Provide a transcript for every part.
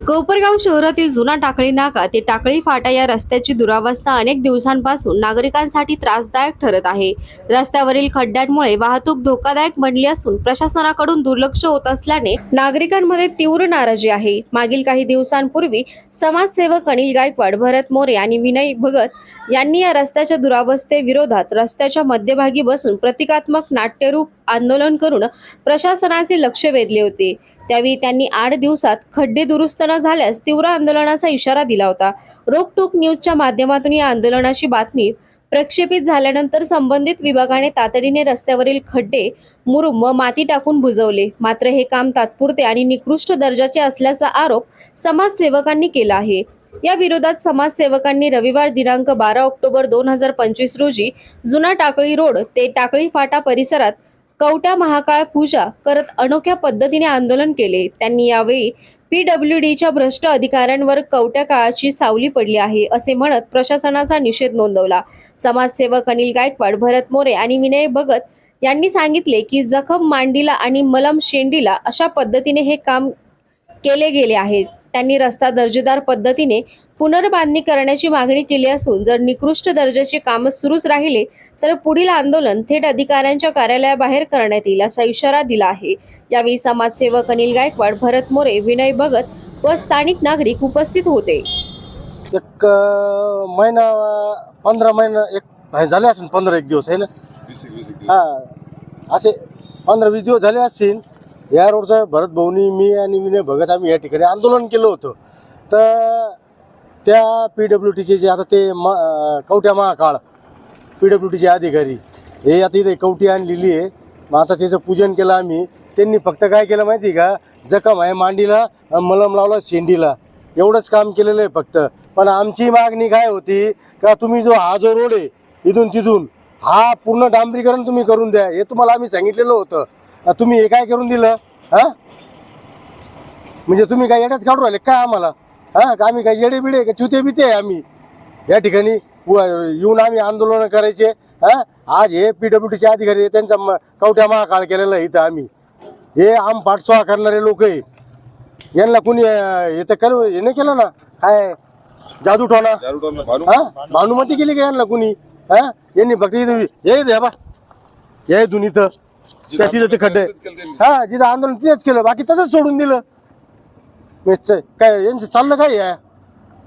कोपरगाव शहरातील जुना टाकळी नाका ते टाकळी फाटा या रस्त्याची दुरावस्था अनेक दिवसांपासून नागरिकांसाठी त्रासदायक ठरत आहे. रस्त्यावरील खड्ड्यांमुळे वाहतूक धोकादायक बनली असून प्रशासनाकडून दुर्लक्ष होत असल्याने नागरिकांमध्ये तीव्र नाराजी आहे. मागील काही दिवसांपूर्वी समाजसेवक अनिल गायकवाड भरत मोरे आणि विनय भगत यांनी या रस्त्याच्या दुरावस्थेविरोधात रस्त्याच्या मध्यभागी बसून प्रतिकात्मक नाट्यरूप आंदोलन करून प्रशासनाचे लक्ष वेधले होते. त्यावेळी त्यांनी आठ दिवसात खड्डे दुरुस्त न झाल्यास तीव्र आंदोलनाचा इशारा दिला होता. रोकटोक न्यूजच्या माध्यमातून या आंदोलनाची बातमी प्रक्षेपित झाल्यानंतर संबंधित विभागाने तातडीने रस्त्यावरील खड्डे मुरुम व माती टाकून बुजवले. मात्र हे काम तात्पुरते आणि निकृष्ट दर्जाचे असल्याचा आरोप समाजसेवकांनी केला आहे. या विरोधात समाजसेवकांनी रविवार दिनांक बारा ऑक्टोबर दोन हजार पंचवीस रोजी जुना टाकळी रोड ते टाकळी फाटा परिसरात कवट्या महाकाळ पूजा करत अनोख्या पद्धतीने आंदोलन केले. त्यांनी यावेळी पीडब्ल्यू डीच्या भ्रष्ट अधिकाऱ्यांवर कवट्या काळाची सावली पडली आहे असे म्हणत प्रशासनाचा निषेध नोंदवला. समाजसेवक अनिल गायकवाड भरत मोरे आणि विनय भगत यांनी सांगितले की जखम मांडीला आणि मलम शेंडीला अशा पद्धतीने हे काम केले गेले आहे. त्यांनी रस्ता दर्जेदार पद्धतीने पुनर्बांधणी करण्याची मागणी केली असून जर निकृष्ट दर्जाचे काम सुरूच राहिले तर पुढील आंदोलन थेट अधिकाऱ्यांच्या कार्यालयाबाहेर करण्यात येईल असा इशारा दिला आहे. यावेळी समाजसेवक अनिल गायकवाड भरत मोरे विनय भगत व स्थानिक नागरिक उपस्थित होते. एक महिना पंधरा महिना एक झाले असेल पंधरा एक दिवस आहे ना? हा असे पंधरा वीस दिवस झाले असतील या रोडचं भरत भाऊनी मी आणि विनय भगत आम्ही या ठिकाणी आंदोलन केलं होतं. तर त्या पी डब्ल्यू टीचे जे आता ते म कवट्या महाकाळ पी डब्ल्यू टीचे अधिकारी हे आता इथे कवटी आणलेली आहे. मग आता त्याचं पूजन केलं आम्ही. त्यांनी फक्त काय केलं माहिती आहे का? जखम आहे मांडीला मलम लावला शेंडीला. एवढंच काम केलेलं आहे फक्त. पण आमची मागणी काय होती का तुम्ही जो हा जो रोड आहे इथून तिथून हा पूर्ण डांबरीकरण तुम्ही करून द्या हे तुम्हाला आम्ही सांगितलेलं होतं. तुम्ही हे काय करून दिलं हां? म्हणजे तुम्ही काय येड्यात काढू राहिले काय आम्हाला? हां? का आम्ही काय येडे बिडे का चुते बिते आम्ही? या ठिकाणी येऊन आम्ही आंदोलन करायचे हां? आज हे पी डब्ल्यू टीचे अधिकारी त्यांचा कवट्या महाकाळ केलेला इथं आम्ही. हे आम पाठसोहा करणारे लोक आहे. यांना कुणी हे तर करू हे नाही केलं ना? काय? जादू टोना हा? भानुमती केली का यांना कुणी? हा? यांनी फक्त इथं हे द्या बा. हे इथून इथं. त्या तिथं ते खड्डे हा जिथं आंदोलन तिथेच केलं बाकी तसंच सोडून दिलं. काय यांचं चाललं काय या?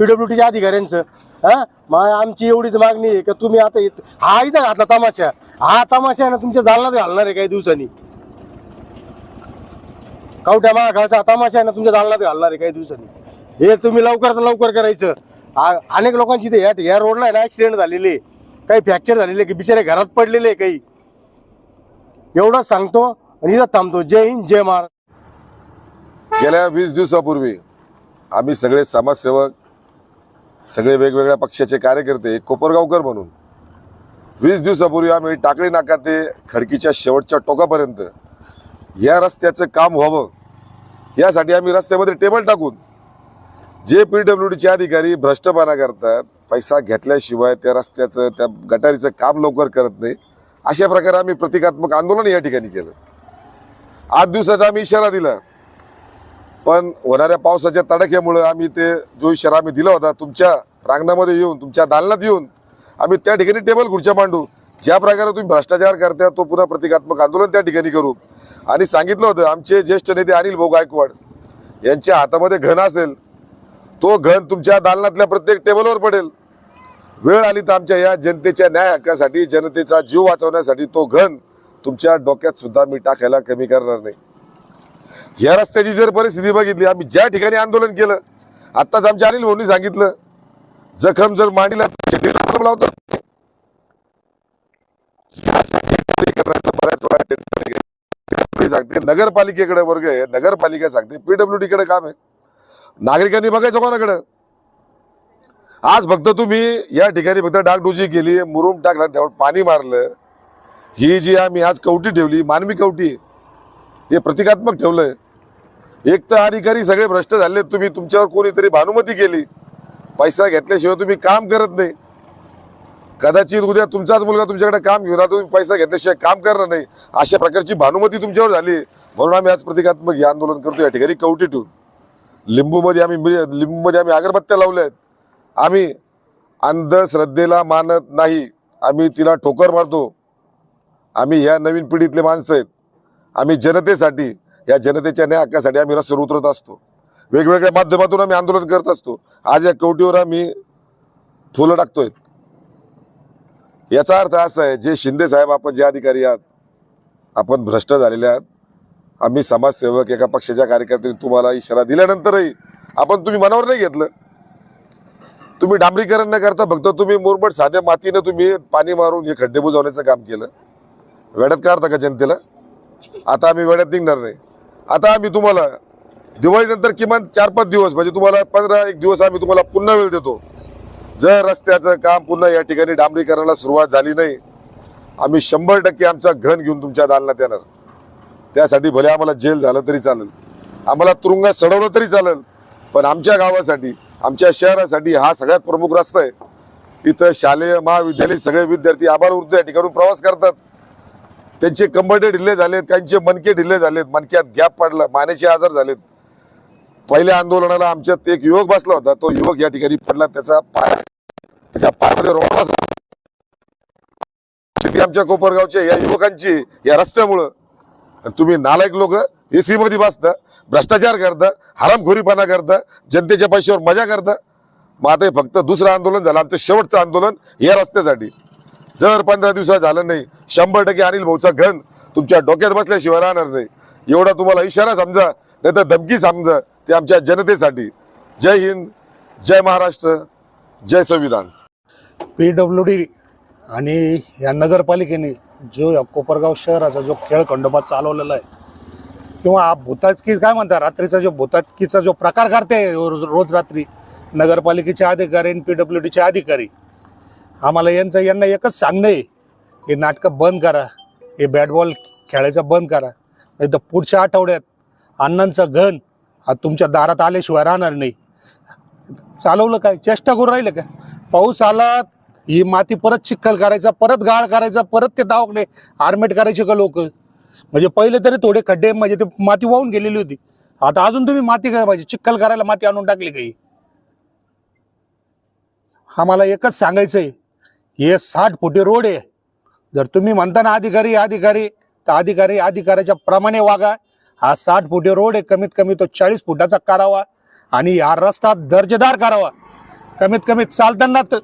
पीडब्ल्यू टीच्या अधिकाऱ्यांचं. हा? मग आमची एवढीच मागणी आहे का तुम्ही आता हा इथं घातला तमाशा. हा तमाशा आहे ना तुमच्या दालनात घालणार आहे काही दिवसांनी. कवट्या महाकाळचा तमाशा आहे ना तुमच्या दालनात घालणार आहे काही दिवसांनी. हे तुम्ही लवकर तर लवकर करायचं. अनेक लोकांची इथे या रोडला आहे ना ऍक्सिडेंट झालेले. काही फ्रॅक्चर झालेले की बिचारे घरात पडलेले काही. एवढं सांगतो आणि इथं थांबतो. जय हिंद जय महाराज गेल्या वीस दिवसापूर्वी आम्ही सगळे समाजसेवक सगळे वेगवेगळ्या पक्षाचे कार्यकर्ते कोपरगावकर म्हणून वीस दिवसापूर्वी आम्ही टाकळी नाका ते खडकीच्या शेवटच्या टोकापर्यंत या रस्त्याचं काम व्हावं यासाठी आम्ही रस्त्यामध्ये टेबल टाकून जे पी डब्ल्यू डीचे अधिकारी भ्रष्टपणा करतात पैसा घेतल्याशिवाय त्या रस्त्याचं त्या गटारीचं काम लवकर करत नाही. अशा प्रकारे आम्ही प्रतिकात्मक आंदोलन या ठिकाणी केलं. आठ दिवसाचा आम्ही इशारा दिला. पण होणाऱ्या पावसाच्या तडाख्यामुळं आम्ही ते जो इशारा आम्ही दिला होता तुमच्या प्रांगणामध्ये येऊन तुमच्या दालनात येऊन आम्ही त्या ठिकाणी टेबल खुर्च्या मांडू. ज्या प्रकारे तुम्ही भ्रष्टाचार करता तो पुन्हा प्रतिकात्मक आंदोलन त्या ठिकाणी करू. आणि सांगितलं होतं आमचे ज्येष्ठ नेते अनिल भाऊ गायकवाड यांच्या हातामध्ये घन असेल तो घन तुमच्या दालनातल्या प्रत्येक टेबलवर पडेल. वेळ आली तर आमच्या या जनतेच्या न्याय हक्कासाठी जनतेचा जीव वाचवण्यासाठी तो घन तुमच्या डोक्यात सुद्धा मी टाकायला कमी करणार नाही. या रस्त्याची जर परिस्थिती बघितली आम्ही ज्या ठिकाणी आंदोलन केलं आत्ताच आमच्या अनिल भाऊनी सांगितलं जखम जर मांडीला लावतो. सांगते नगरपालिकेकडे वर्ग आहे नगरपालिका सांगते पीडब्ल्यूडी कडे काम आहे. नागरिकांनी बघायचं कोणाकडे? आज फक्त तुम्ही या ठिकाणी फक्त डागडुजी केली मुरुम टाकला त्यावर पाणी मारलं. ही जी आम्ही आज कवटी ठेवली मानवी कवटी हे प्रतिकात्मक ठेवलंय. एक तर अधिकारी सगळे भ्रष्ट झाले तुम्ही तुमच्यावर कोणीतरी भानुमती केली. पैसा घेतल्याशिवाय तुम्ही काम करत नाही. कदाचित उद्या तुमचाच मुलगा तुमच्याकडे काम घेऊन आला, तुम्ही पैसा घेतल्याशिवाय काम करणार नाही. अशा प्रकारची भानुमती तुमच्यावर झाली. म्हणून आम्ही आज प्रतिकात्मक हे आंदोलन करतो या ठिकाणी कवटीतून लिंबूमध्ये आम्ही लिंबूमध्ये आम्ही अगरबत्त्या लावल्या आहेत आम्ही अंधश्रद्धेला मानत नाही. आम्ही तिला ठोकर मारतो. आम्ही ह्या नवीन पिढीतले माणसं आहेत. आम्ही जनतेसाठी या जनतेच्या न्याय हक्कासाठी आम्ही रस्त्यावर उतरत असतो. वेगवेगळ्या माध्यमातून आम्ही आंदोलन करत असतो. आज या कवटीवर आम्ही फुलं टाकतोय. याचा अर्थ असा आहे जे शिंदे साहेब आपण जे अधिकारी आहात आपण भ्रष्ट झालेले आहात. आम्ही समाजसेवक एका पक्षाच्या कार्यकर्त्यांनी तुम्हाला इशारा दिल्यानंतरही आपण तुम्ही मनावर नाही घेतलं. तुम्ही डांबरीकरण न करता फक्त तुम्ही मुरबट साध्या मातीनं तुम्ही पाणी मारून हे खड्डे बुजवण्याचं काम केलं. वेड्यात काढता का जनतेला? आता आम्ही वेड्यात निघणार नाही. आता आम्ही तुम्हाला दिवाळीनंतर किमान चार पाच दिवस म्हणजे तुम्हाला पंधरा एक दिवस आम्ही तुम्हाला पुन्हा वेळ देतो. जर रस्त्याचं काम पुन्हा या ठिकाणी डांबरीकरणाला सुरुवात झाली नाही आम्ही शंभर टक्के आमचा घन घेऊन तुमच्या दालनात येणार. त्यासाठी भले आम्हाला जेल झालं तरी चालेल. आम्हाला तुरुंगात सडवलं तरी चालेल पण आमच्या गावासाठी आमच्या शहरासाठी हा सगळ्यात प्रमुख रस्ता आहे. इथं शालेय महाविद्यालय सगळे विद्यार्थी आभार उर्दू या ठिकाणून प्रवास करतात. त्यांचे कंबरडे ढिल्ले झालेत त्यांचे मनके ढिल्ले झालेत मनक्यात गॅप पडला मानेचे आजार झालेत. पहिल्या आंदोलनाला आमच्यात एक युवक बसला होता तो युवक या ठिकाणी पडला त्याचा पाय त्याच्या पायामध्ये रोड आमच्या कोपरगावच्या या युवकांची या रस्त्यामुळं आणि तुम्ही नालायक लोक एसी मध्ये बसता. भ्रष्टाचार करतं हरामखोरीपणा करतं जनतेच्या पैशावर मजा करतं. मग आता हे फक्त दुसरं आंदोलन झालं आमचं शेवटचं आंदोलन या रस्त्यासाठी. जर पंधरा दिवसात झालं नाही शंभर टक्के अनिल भाऊचा घन तुमच्या डोक्यात बसल्याशिवाय राहणार नाही. एवढा तुम्हाला इशारा समजा नाही तर धमकी समजा ते आमच्या जनतेसाठी. जय हिंद जय महाराष्ट्र जय संविधान. पी डब्ल्यू डी आणि या नगरपालिकेने जो या कोपरगाव शहराचा जो खेळ खंडोबा चालवलेला आहे किंवा हा काय म्हणतात रात्रीचा जो भुताटकीचा जो प्रकार करते रोज रोज रात्री नगरपालिकेचे अधिकारी एन पी डब्ल्यू डीचे अधिकारी आम्हाला यांचं यांना एकच सांगणं आहे हे नाटकं बंद करा हे बॅट बॉल खेळायचं बंद करा. नाही तर पुढच्या आठवड्यात अण्णांचं घन हा तुमच्या दारात आल्याशिवाय राहणार नाही. चालवलं काय? चेष्टा करून राहिलं का? पाऊस आला ही माती परत चिखल करायचा परत गाळ करायचा परत ते दावकडे आर्मेट करायचे का लोक? म्हणजे पहिले तरी थोडे खड्डे म्हणजे ते माती वाहून गेलेली होती. आता अजून तुम्ही माती काय पाहिजे. चिखल करायला माती आणून टाकली काही. आम्हाला एकच सांगायचं आहे हे साठ फुटे रोड आहे. जर तुम्ही म्हणता ना अधिकारी अधिकारी तर अधिकारी अधिकाऱ्याच्या प्रमाणे वागा. हा साठ फुटे रोड आहे. कमीत कमी तो चाळीस फुटाचा करावा. आणि हा रस्ता दर्जेदार करावा. कमीत कमी चालताना तर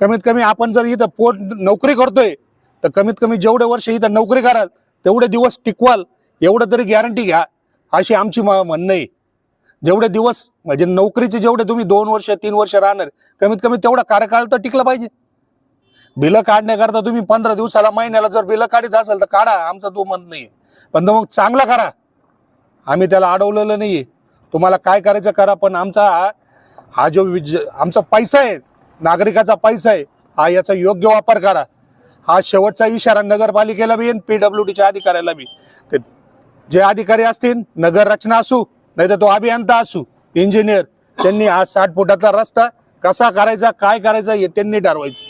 कमीत कमी आपण जर इथं पोट नोकरी करतोय तर कमीत कमी जेवढे वर्ष इथं नोकरी कराल तेवढे दिवस टिकवाल एवढं तरी गॅरंटी घ्या. अशी आमची म्हणणं आहे. जेवढे दिवस म्हणजे नोकरीचे जेवढे तुम्ही दोन वर्ष तीन वर्ष राहणार कमीत कमी तेवढा कार्यकाळ तर टिकला पाहिजे. बिलं काढण्याकरता तुम्ही पंधरा दिवसाला महिन्याला जर बिलं काढत असाल तर काढा आमचा तो मत नाही पण तर मग चांगला करा. आम्ही त्याला अडवलेलं नाहीये. तुम्हाला काय करायचं करा पण आमचा हा- हा जो विज आमचा पैसा आहे नागरिकाचा पैसा आहे हा याचा योग्य वापर करा. हा शेवटचा इशारा नगरपालिकेला बी आणि पी डब्ल्यू डीच्या अधिकाऱ्याला बी. ते जे अधिकारी असतील नगर रचना असू नाही तर तो अभियंता असू इंजिनियर त्यांनी हा साठ फुटाचा रस्ता कसा करायचा काय करायचा हे त्यांनी ठरवायचं.